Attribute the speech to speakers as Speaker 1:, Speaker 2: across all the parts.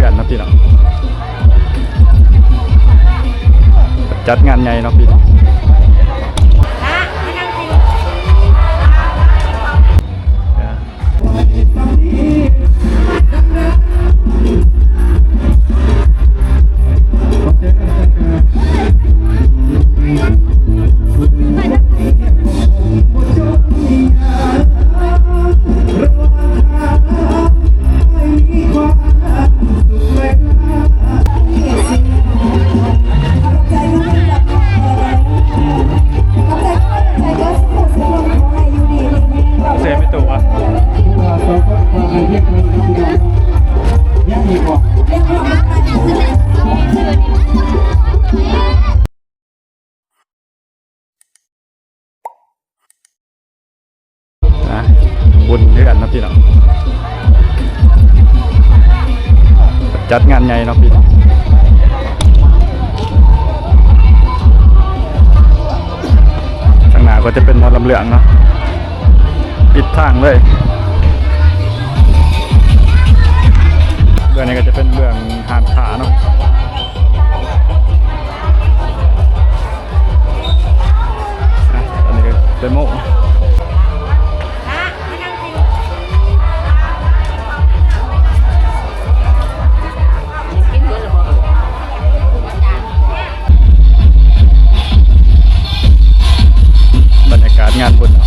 Speaker 1: ดือนนะพี่เนาะจัดงานใหญ่เนาะพี่เนาะ จัดงานใหญ่เนาะพี่เนาะข้างหน้าก็จะเป็นมอลำเหลืองเนาะปิดทางเลยเรื่องนี้ก็จะเป็นเรื่องหานขาเนาะอะอันนี้ก็เป็นโม งานบุญ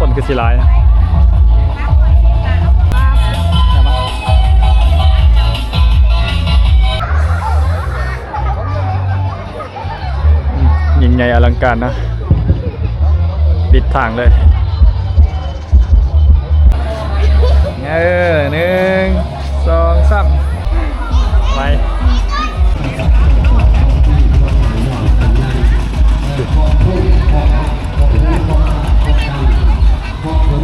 Speaker 1: คนคือสิหลายนะยิ่งใหญ่อลังการนะ ปิดทางเลยเออหนึ่งสองสามไป เอ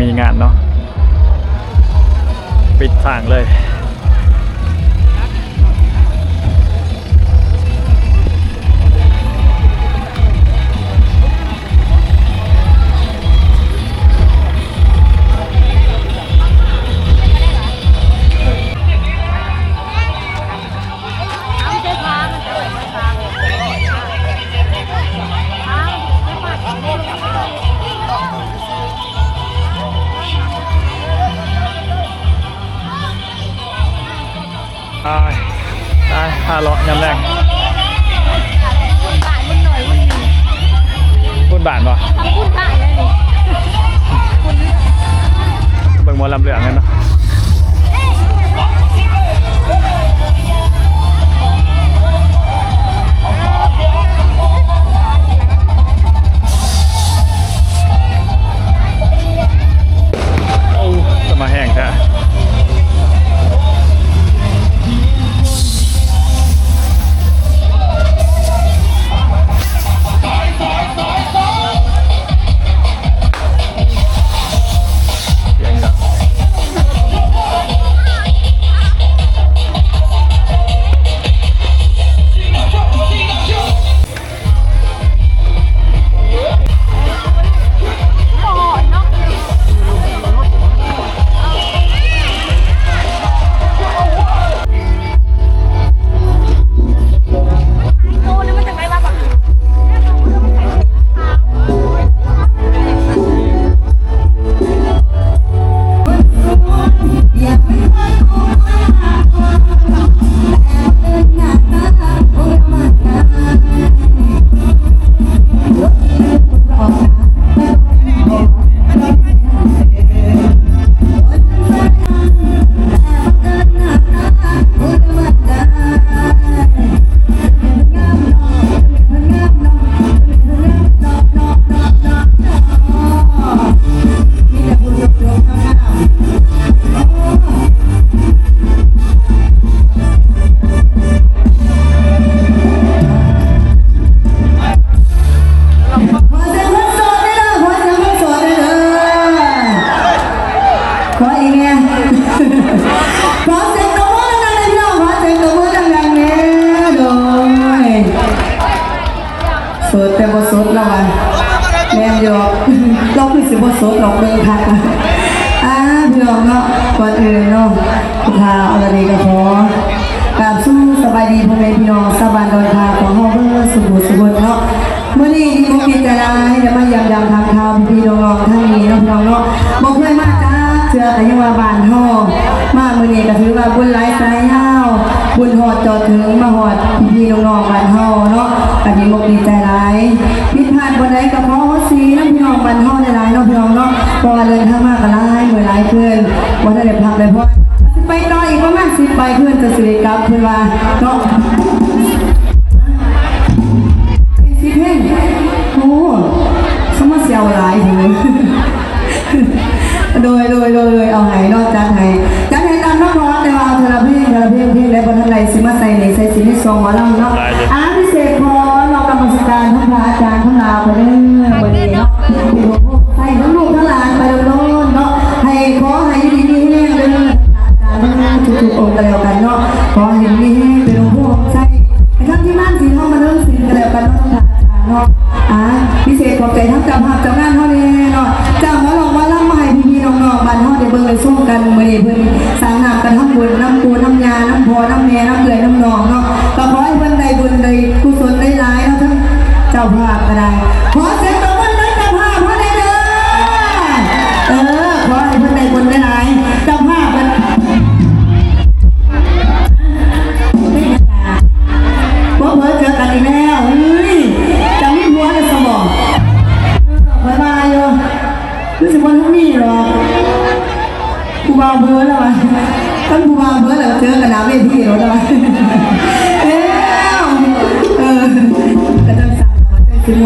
Speaker 1: มีงานเนาะปิดทางเลย ตาได้ยพาเลาะยำแรงบุญบาทบ่บุญบาทเล
Speaker 2: ยบางมอลำเหลืองกันเนะจะมาแห้งแท้ สุขสุขเนาะมื้อนี้ที่บ่มีใจร้ายจะมายามยามทางข่าวพี่น้องทั้งนี้นาะพี่น้องเนาะบ่เคยมาจ้าเชื่อกันยังว่าบานเฮามาเมื้อนี้ก็ถือว่าบุญหลายสายยาบุญฮอดจอดถึงมาฮอดพี่น้องๆบานเฮาเนาะก็ดีอกดีใจหลายผิพาดบ่ได้ก็ขอสีน้ำพี่น้องบานเฮาหลายๆเนาะพี่น้องเนาะเพราะว่าเดินทางมากก็หลายเมื้อหลายเพิ่นบ่ได้ได้พักเลยเพราะไปต่ออีกประมาณ10ไปเพิ่อนจะสิได้กลับเพิ่อนว่าเนาะ โดยโดยโดยโดยเอาไหนนอกจากไหนจัดให้ตามน้องร้องแต่ว่าเอาเทอราเพลงเทอราเพลงเพลงและบนทันไรสิมาใส่ในใส่สินิซองหมอลำเนาะอ่าพิเศษพอเรากำลังสการทั้งพระอาจารย์ทั้งลาวไปเด้ น้ำแม่น้ำเกลือน้ำนองเนาะก็ขอให้เพื่อนได้บุญได้กุศลได้หลายเนาะทั้งเจ้าภาพก็ได้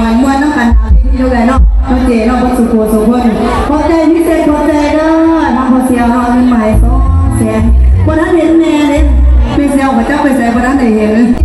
Speaker 2: วนมวนน้องกันหนาทีเท่าไหร่เนาะน้องเจเนาะพอสุโขสุขนพอใจพิเศษพอใจเด้อน้องพอเสียวเนาะเงินใหม่สองแสนวันนั้นเห็นแม่เลยไปเสียวพระเจ้าไปใส่วันนั้นได้เห็นเลย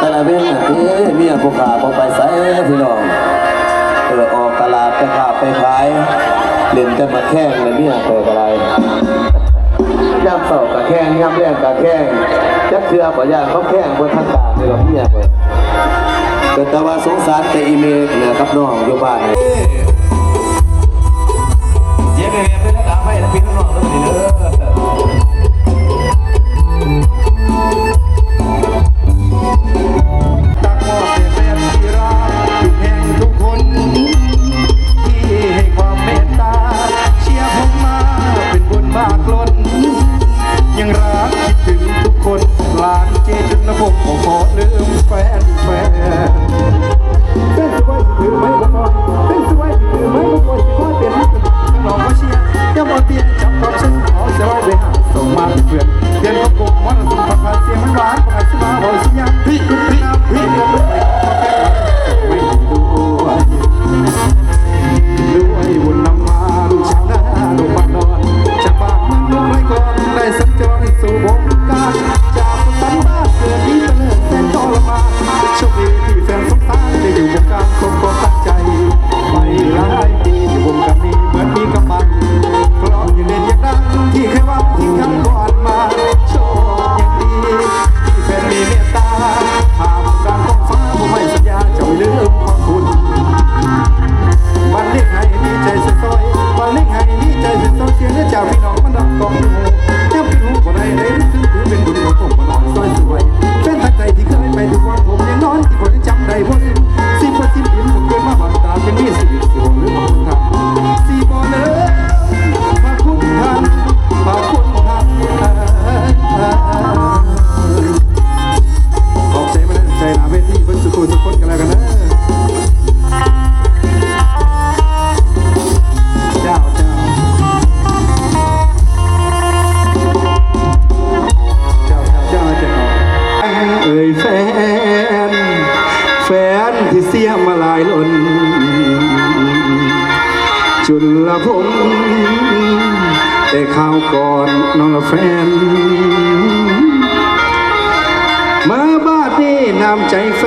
Speaker 2: ตะละ
Speaker 3: เว้นเอ้
Speaker 4: เมียผู้ขาบ่ไปใส่พี่น้องเออออกตลาดไปขาไปขายเล่นกันมาแข่งเลยเมียเปิดอะไรย่ำเสากะแข่งย่ำแรงกะแข่งจักเทือบ่ย่างเขาแข่งบนทางกาเลยหรอกเมียเปิดเป็นแต่ว่าสงสารแต่อีเมลเนี่ยครับน้องอยู่บ้านเสียเมี
Speaker 3: ยเป็นรกดับไม่เป็นน้องเลยเด้อ โห ข้าวก่อนน้องละแฟน มาบ้านนี้น้ำใจแฟ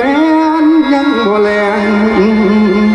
Speaker 3: นยังบ่แลง